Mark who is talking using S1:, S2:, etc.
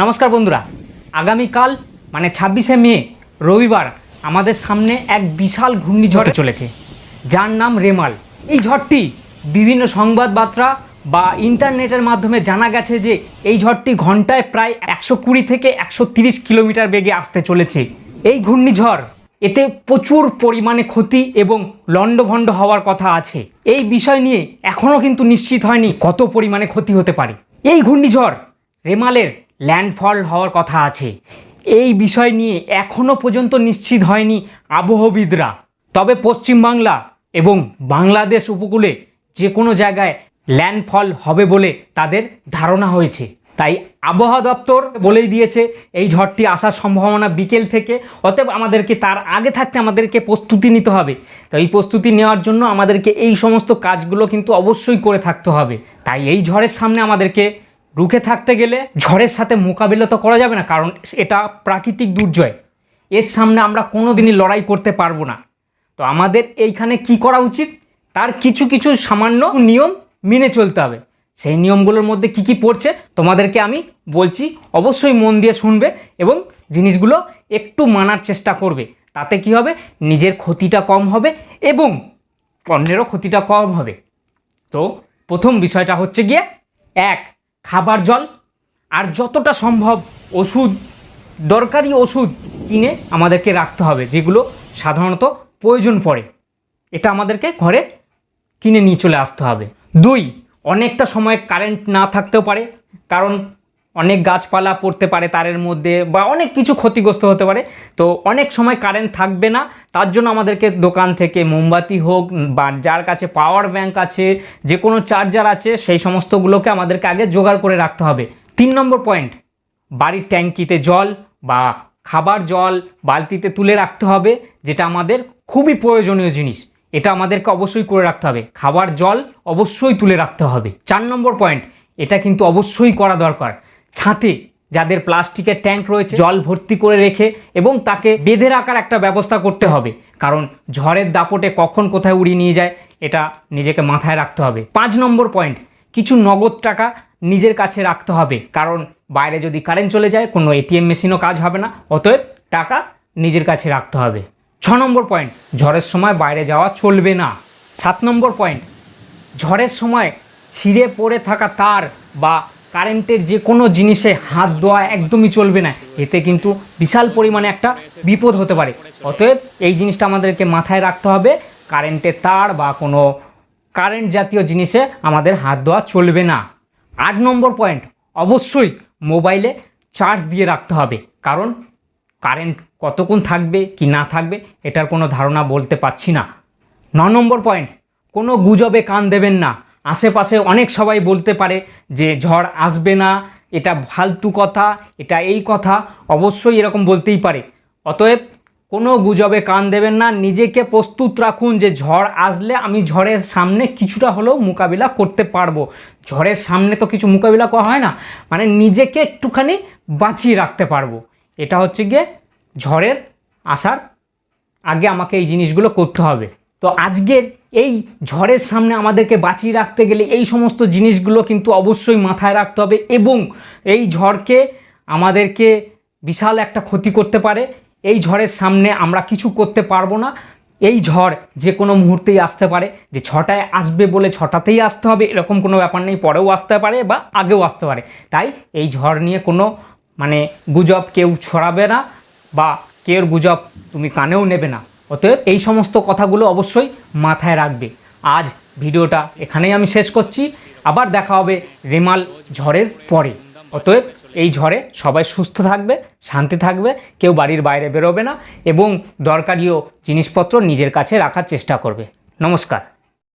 S1: নমস্কার বন্ধুরা। আগামীকাল মানে ছাব্বিশে মে রবিবার আমাদের সামনে এক বিশাল ঘূর্ণিঝড় চলেছে। যার নাম রেমাল। এই ঝড়টি বিভিন্ন সংবাদবার্তা বা ইন্টারনেটের মাধ্যমে জানা গেছে যে এই ঝড়টি ঘন্টায় প্রায় একশো কুড়ি থেকে একশো তিরিশ কিলোমিটার বেগে আসতে চলেছে। এই ঘূর্ণিঝড় এতে প্রচুর পরিমাণে ক্ষতি এবং লণ্ডভণ্ড হওয়ার কথা আছে। এই বিষয় নিয়ে এখনও কিন্তু নিশ্চিত হয়নি কত পরিমাণে ক্ষতি হতে পারে। এই ঘূর্ণিঝড় রেমালের ল্যান্ডফল হওয়ার কথা আছে। এই বিষয় নিয়ে এখনও পর্যন্ত নিশ্চিত হয়নি আবহবিদরা। তবে পশ্চিমবাংলা এবং বাংলাদেশ উপকূলে যে কোনো জায়গায় ল্যান্ডফল হবে বলে তাদের ধারণা হয়েছে। তাই আবহাওয়া দপ্তর বলেই দিয়েছে, এই ঝড়টি আসার সম্ভাবনা বিকেল থেকে, অতএব আমাদেরকে তার আগে থাকতে আমাদেরকে প্রস্তুতি নিতে হবে। তো এই প্রস্তুতি নেওয়ার জন্য আমাদেরকে এই সমস্ত কাজগুলো কিন্তু অবশ্যই করে থাকতে হবে। তাই এই ঝড়ের সামনে আমাদেরকে রুখে থাকতে গেলে ঝড়ের সাথে মোকাবিলা তো করা যাবে না, কারণ এটা প্রাকৃতিক দুর্জয় এর সামনে আমরা কোনো দিনই লড়াই করতে পারব না। তো আমাদের এইখানে কি করা উচিত? তার কিছু কিছু সামান্য নিয়ম মেনে চলতে হবে। সেই নিয়মগুলোর মধ্যে কি কি পড়ছে তোমাদেরকে আমি বলছি, অবশ্যই মন দিয়ে শুনবে এবং জিনিসগুলো একটু মানার চেষ্টা করবে। তাতে কি হবে? নিজের ক্ষতিটা কম হবে এবং অন্যেরও ক্ষতিটা কম হবে। তো প্রথম বিষয়টা হচ্ছে গিয়ে, এক খাবার জল আর যতটা সম্ভব ওষুধ, দরকারি ওষুধ কিনে আমাদেরকে রাখতে হবে, যেগুলো সাধারণত প্রয়োজন পড়ে। এটা আমাদেরকে ঘরে কিনে নিয়ে চলে আসতে হবে। দুই, অনেকটা সময় কারেন্ট না থাকতেও পারে, কারণ অনেক গাছপালা পড়তে পারে তারের মধ্যে বা অনেক কিছু ক্ষতিগ্রস্ত হতে পারে। তো অনেক সময় কারেন্ট থাকবে না, তার জন্য আমাদেরকে দোকান থেকে মোমবাতি হোক বা যার কাছে পাওয়ার ব্যাংক আছে, যে কোনো চার্জার আছে, সেই সমস্তগুলোকে আমাদেরকে আগে জোগাড় করে রাখতে হবে। তিন নম্বর পয়েন্ট বাড়ির ট্যাঙ্কিতে জল বা খাবার জল বালতিতে তুলে রাখতে হবে, যেটা আমাদের খুবই প্রয়োজনীয় জিনিস। এটা আমাদেরকে অবশ্যই করে রাখতে হবে। খাবার জল অবশ্যই তুলে রাখতে হবে। চার নম্বর পয়েন্ট এটা কিন্তু অবশ্যই করা দরকার। ছাতে যাদের প্লাস্টিকের ট্যাঙ্ক রয়েছে, জল ভর্তি করে রেখে এবং তাকে বেঁধে রাখার একটা ব্যবস্থা করতে হবে। কারণ ঝড়ের দাপটে কখন কোথায় উড়িয়ে নিয়ে যায়, এটা নিজেকে মাথায় রাখতে হবে। পাঁচ নম্বর পয়েন্ট, কিছু নগদ টাকা নিজের কাছে রাখতে হবে। কারণ বাইরে যদি কারেন্ট চলে যায়, কোনো এটিএম মেশিনও কাজ হবে না, অতএব টাকা নিজের কাছে রাখতে হবে। ছ নম্বর পয়েন্ট, ঝড়ের সময় বাইরে যাওয়া চলবে না। সাত নম্বর পয়েন্ট, ঝড়ের সময় ছিঁড়ে পড়ে থাকা তার বা কারেন্টের যে কোনো জিনিসে হাত দেওয়া একদমই চলবে না। এতে কিন্তু বিশাল পরিমাণে একটা বিপদ হতে পারে। অতএব এই জিনিসটা আমাদেরকে মাথায় রাখতে হবে, কারেন্টের তার বা কোনো কারেন্ট জাতীয় জিনিসে আমাদের হাত দেওয়া চলবে না। আট নম্বর পয়েন্ট, অবশ্যই মোবাইলে চার্জ দিয়ে রাখতে হবে। কারণ কারেন্ট কতক্ষণ থাকবে, কি না থাকবে, এটার কোনো ধারণা বলতে পারছি না। ন নম্বর পয়েন্ট, কোনো গুজবে কান দেবেন না। আশেপাশে অনেক সবাই বলতে পারে যে ঝড় আসবে না, এটা ফালতু কথা, এটা এই কথা, অবশ্যই এরকম বলতেই পারে। অতএব কোনো গুজবে কান দেবেন না, নিজেকে প্রস্তুত রাখুন যে ঝড় আসলে আমি ঝড়ের সামনে কিছুটা হলেও মোকাবিলা করতে পারব। ঝড়ের সামনে তো কিছু মোকাবিলা করা হয় না মানে নিজেকে একটুখানি বাঁচিয়ে রাখতে পারব। এটা হচ্ছে গিয়ে ঝড়ের আসার আগে আমাকে এই জিনিসগুলো করতে হবে। তো আজকের এই ঝড়ের সামনে আমাদেরকে বাঁচিয়ে রাখতে গেলে এই সমস্ত জিনিসগুলো কিন্তু অবশ্যই মাথায় রাখতে হবে এবং এই ঝড়কে আমাদেরকে বিশাল একটা ক্ষতি করতে পারে। এই ঝড়ের সামনে আমরা কিছু করতে পারব না। এই ঝড় যে কোনো মুহূর্তেই আসতে পারে। যে ছটায় আসবে বলে ছটাতেই আসতে হবে, এরকম কোনো ব্যাপার নেই, পরেও আসতে পারে বা আগেও আসতে পারে। তাই এই ঝড় নিয়ে কোনো মানে গুজব কেউ ছড়াবে না বা কেউ গুজব তুমি কানেও নেবে না। অতএব এই সমস্ত কথাগুলো অবশ্যই মাথায় রাখবে। আজ ভিডিওটা এখানেই আমি শেষ করছি। আবার দেখা হবে রেমাল ঝড়ের পরে। অতএব এই ঝড়ে সবাই সুস্থ থাকবে, শান্তি থাকবে, কেউ বাড়ির বাইরে বেরোবে না এবং দরকারিও জিনিসপত্র নিজের কাছে রাখার চেষ্টা করবে। নমস্কার।